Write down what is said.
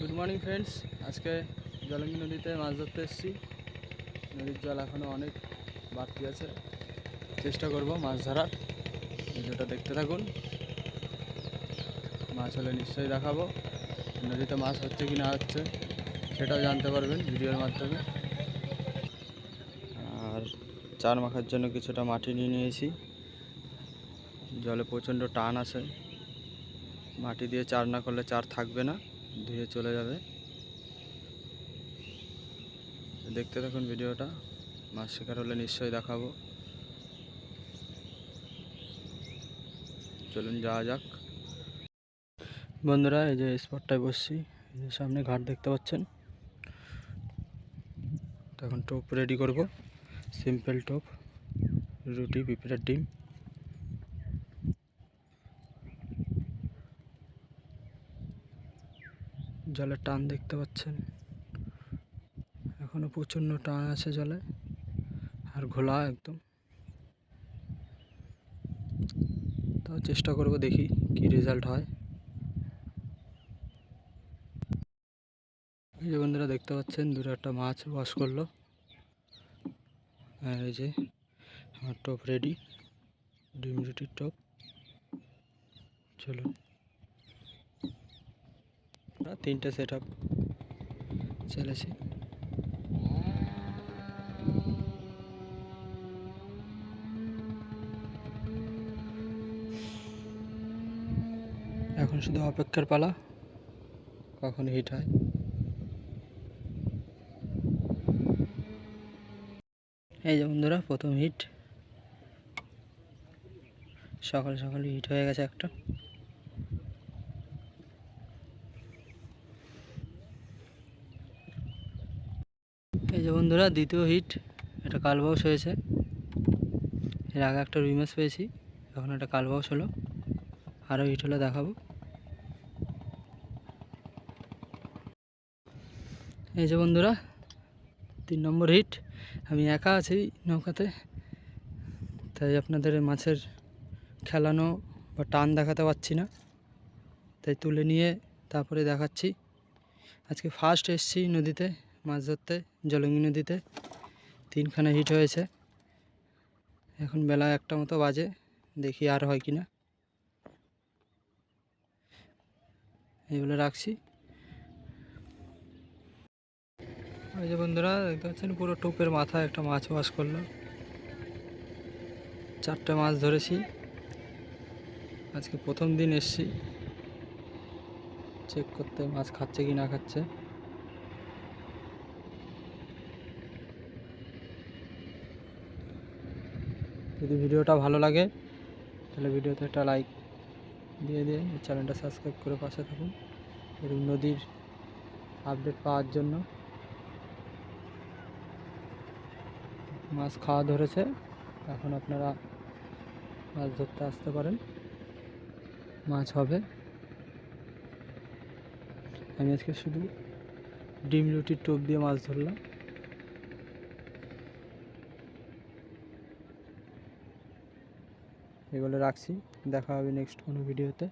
Good morning friends আজকে জলঙ্গি নদীতে মাছ ধরতে এসেছি। নদীর জল এখনও অনেক বাড়তি আছে। চেষ্টা করব মাছ ধরার। ভিডিওটা দেখতে থাকুন। মাছ হলে নিশ্চয়ই দেখাবো। নদীতে মাছ হচ্ছে কি না হচ্ছে, সেটাও জানতে পারবেন ভিডিওর মাধ্যমে। আর চার মাখার জন্য কিছুটা মাটি নিয়ে নিয়েছি। জলে প্রচণ্ড টান আছে। মাটি দিয়ে চার না করলে চার থাকবে না। ধুয়ে চলে যাবে। দেখতে থাকুন ভিডিওটা। মাছ শিকার হলে নিশ্চয়ই দেখাবো। চলুন যাওয়া যাক। বন্ধুরা, এই যে স্পটটায় বসছি। সামনে ঘাট দেখতে পাচ্ছেন। এখন টোপ রেডি করব। সিম্পল টোপ, রুটি, পিঁপড়ের ডিম। জলের টান দেখতে পাচ্ছেন। এখনও প্রচণ্ড টান আছে জলে, আর ঘোলা একদম। তাও চেষ্টা করব দেখি কি রেজাল্ট হয়। এই যে বন্ধুরা দেখতে পাচ্ছেন, দূরে একটা মাছ বাস করল। আর এই যে আমার টপ রেডি ডিম রুটির টপ চলুন। তিনটে সেট আপ চলেছে এখন শুধু অপেক্ষার পালা, কখন হিট হয়। এই যে বন্ধুরা, প্রথম হিট সকাল সকাল হিট হয়ে গেছে একটা। এই যে বন্ধুরা, দ্বিতীয় হিট এটা কালবাউস হয়েছে। এর আগে একটা রুই পেয়েছি, এখন একটা কালবাউস হলো। আরও হিট হলে দেখাবো। এই যে বন্ধুরা, তিন নম্বর হিট। আমি একা আছি নৌকাতে, তাই আপনাদের মাছের খেলানো বা টান দেখাতে পারছি না। তাই তুলে নিয়ে তারপরে দেখাচ্ছি। আজকে ফার্স্ট এসছি নদীতে। মাছ ধরতে, জলঙ্গি নদীতে। তিনখানা হিট হয়েছে। এখন বেলা একটা মতো বাজে, দেখি আর হয় কি না এগুলো রাখছি। ওই যে বন্ধুরা, দেখতে পাচ্ছেন, পুরো টোপের মাথায় একটা মাছ বাস করল। চারটে মাছ ধরেছি। আজকে প্রথম দিন এসছি। চেক করতে মাছ খাচ্ছে কি না খাচ্ছে। যদি ভিডিওটা ভালো লাগে, তাহলে ভিডিওতে একটা লাইক দিয়ে দিয়ে চ্যানেলটা সাবস্ক্রাইব করে পাশে থাকুন। এরকম নদীর আপডেট পাওয়ার জন্য। মাছ খাওয়া ধরেছে, এখন আপনারা মাছ ধরতে আসতে পারেন। মাছ হবে। আমি আজকে শুধু ডিম রুটির টোপ দিয়ে মাছ ধরলাম। এগুলো রাখছি। দেখা হবে নেক্সট কোনো ভিডিওতে